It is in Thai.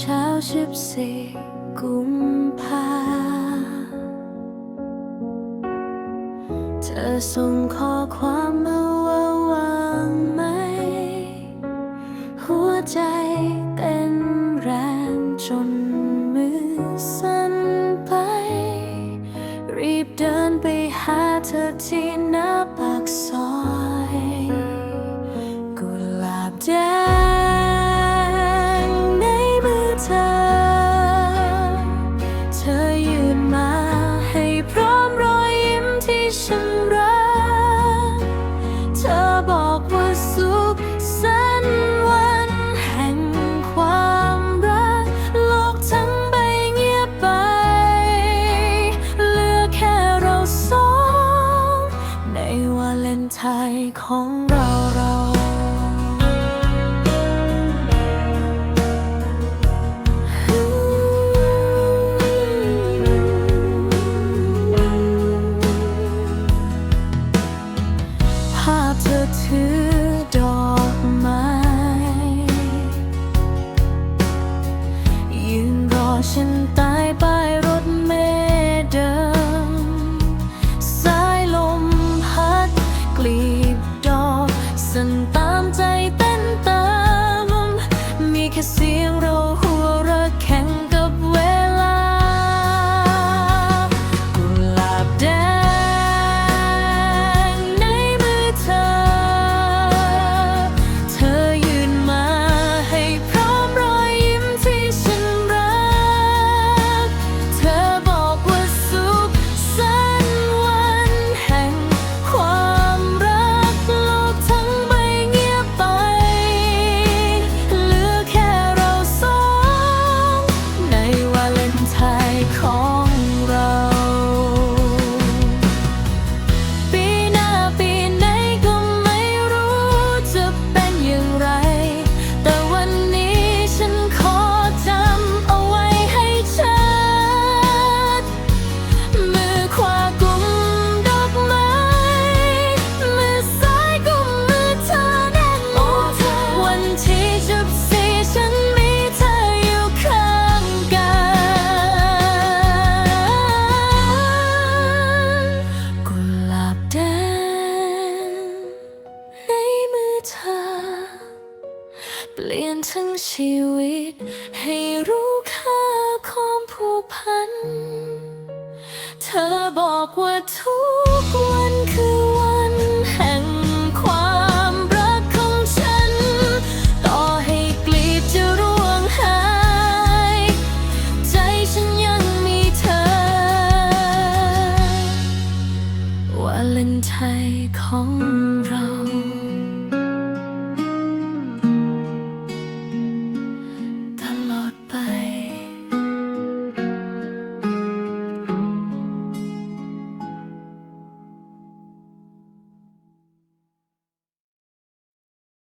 ชาวสิบสี่กุมภาเธอส่งข้อความมาว่าวางไหม หัวใจเต้นแรงจนมือสั่นไป รีบเดินไปหาเธอที่หน้าปากซอย เราเราภาพเธอถือดอกไม้ ยืนรอฉันตาย เสียงเรา ทั้งชีวิต ให้รู้ค่าความผูกพัน เธอบอกว่าทุกวันคือวันแห่งความรักของฉัน ต่อให้กลีบจะร่วงหาย ใจฉันยังมีเธอ วาเลนไทน์ของ